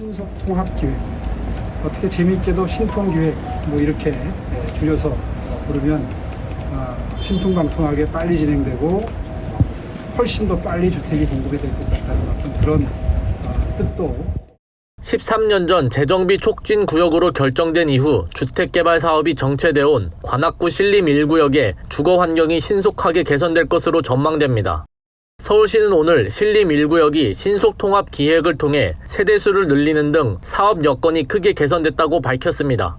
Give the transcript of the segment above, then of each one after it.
신속 통합 기획 어떻게 재미있게도 신통 기획 뭐 이렇게 예, 줄여서 부르면 아, 신통방통하게 빨리 진행되고 훨씬 더 빨리 주택이 공급이 될 것 같다는 어떤 그런 아, 뜻도 13년 전 재정비 촉진 구역으로 결정된 이후 주택개발 사업이 정체되어 온 관악구 신림 1구역의 주거 환경이 신속하게 개선될 것으로 전망됩니다. 서울시는 오늘 신림 1구역이 신속통합 기획을 통해 세대수를 늘리는 등 사업 여건이 크게 개선됐다고 밝혔습니다.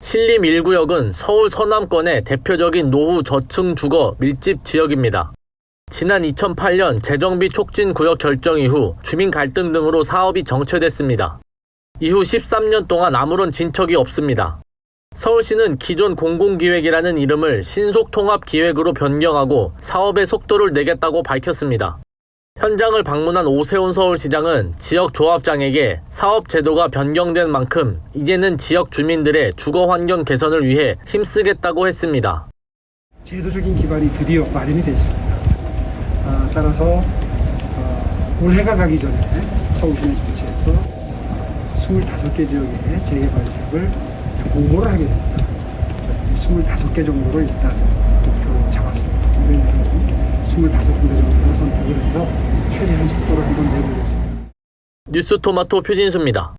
신림 1구역은 서울 서남권의 대표적인 노후 저층 주거 밀집 지역입니다. 지난 2008년 재정비 촉진 구역 결정 이후 주민 갈등 등으로 사업이 정체됐습니다. 이후 13년 동안 아무런 진척이 없습니다. 서울시는 기존 공공기획이라는 이름을 신속통합기획으로 변경하고 사업의 속도를 내겠다고 밝혔습니다. 현장을 방문한 오세훈 서울시장은 지역 조합장에게 사업 제도가 변경된 만큼 이제는 지역 주민들의 주거 환경 개선을 위해 힘쓰겠다고 했습니다. 제도적인 기반이 드디어 마련이 됐습니다. 아, 따라서 어, 올해가 가기 전에 서울시내 전체에서 25개 지역의 재개발 이제 공모를 하게 됩니다. 25개 정도로 일단 목표로 잡았습니다. 올해는 25군데 정도로 선택을 해서 최대한 속도를 한번 내보겠습니다. 뉴스 토마토 표진수입니다.